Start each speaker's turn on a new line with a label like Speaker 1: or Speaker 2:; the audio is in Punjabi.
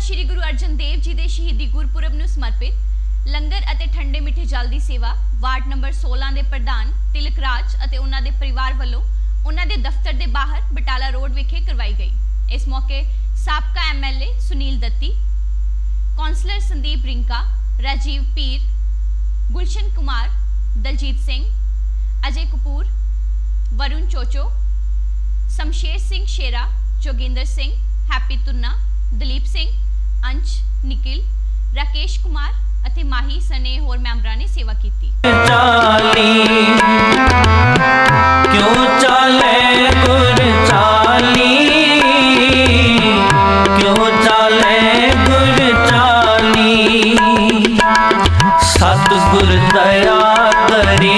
Speaker 1: ਸ੍ਰੀ ਗੁਰੂ ਅਰਜਨ ਦੇਵ ਜੀ ਦੇ ਸ਼ਹੀਦੀ ਗੁਰਪੁਰਬ ਨੂੰ ਸਮਰਪਿਤ ਲੰਗਰ ਅਤੇ ਠੰਡੇ ਮਿੱਠੇ ਜਲ ਦੀ ਸੇਵਾ ਵਾਰਡ ਨੰਬਰ 16 ਦੇ ਪ੍ਰਧਾਨ ਤਿਲਕ ਰਾਜ ਅਤੇ ਉਹਨਾਂ ਦੇ ਪਰਿਵਾਰ ਵੱਲੋਂ ਉਹਨਾਂ ਦੇ ਦਫ਼ਤਰ ਦੇ ਬਾਹਰ ਬਟਾਲਾ ਰੋਡ ਵਿਖੇ ਕਰਵਾਈ ਗਈ। ਇਸ ਮੌਕੇ ਸਾਬਕਾ ਐਮਐਲਏ ਸੁਨੀਲ ਦੱਤੀ, ਕੌਂਸਲਰ ਸੰਦੀਪ ਰਿੰਕਾ, ਰਾਜੀਵ ਪੀਰ, ਗੁਲਸ਼ਨ ਕੁਮਾਰ, ਦਲਜੀਤ ਸਿੰਘ, ਅਜੇ ਕਪੂਰ, ਵਰੁਣ ਚੋਚੋ, ਸ਼ਮਸ਼ੇਰ ਸਿੰਘ ਸ਼ੇਰਾ, ਜੋਗਿੰਦਰ ਸਿੰਘ, ਹੈਪੀ ਤੁੰਨਾ ਦਲੀਪ ਸਿੰਘ ਅੰਸ਼ ਨਿਕਿਲ ਰਾਕੇਸ਼ ਕੁਮਾਰ ਅਤੇ ਮਾਹੀ ਸਨੇ ਹੋਰ ਮੈਂਬਰਾਂ ਨੇ ਸੇਵਾ ਕੀਤੀ।
Speaker 2: ਚਾਲੀ, ਕਿਉਂ ਚਾਲੇ ਗੁਰ ਚਾਲੀ? ਕਿਉਂ ਚਾਲੇ ਗੁਰ ਚਾਲੀ? ਸਤਿਗੁਰ ਦਇਆ ਕਰੇ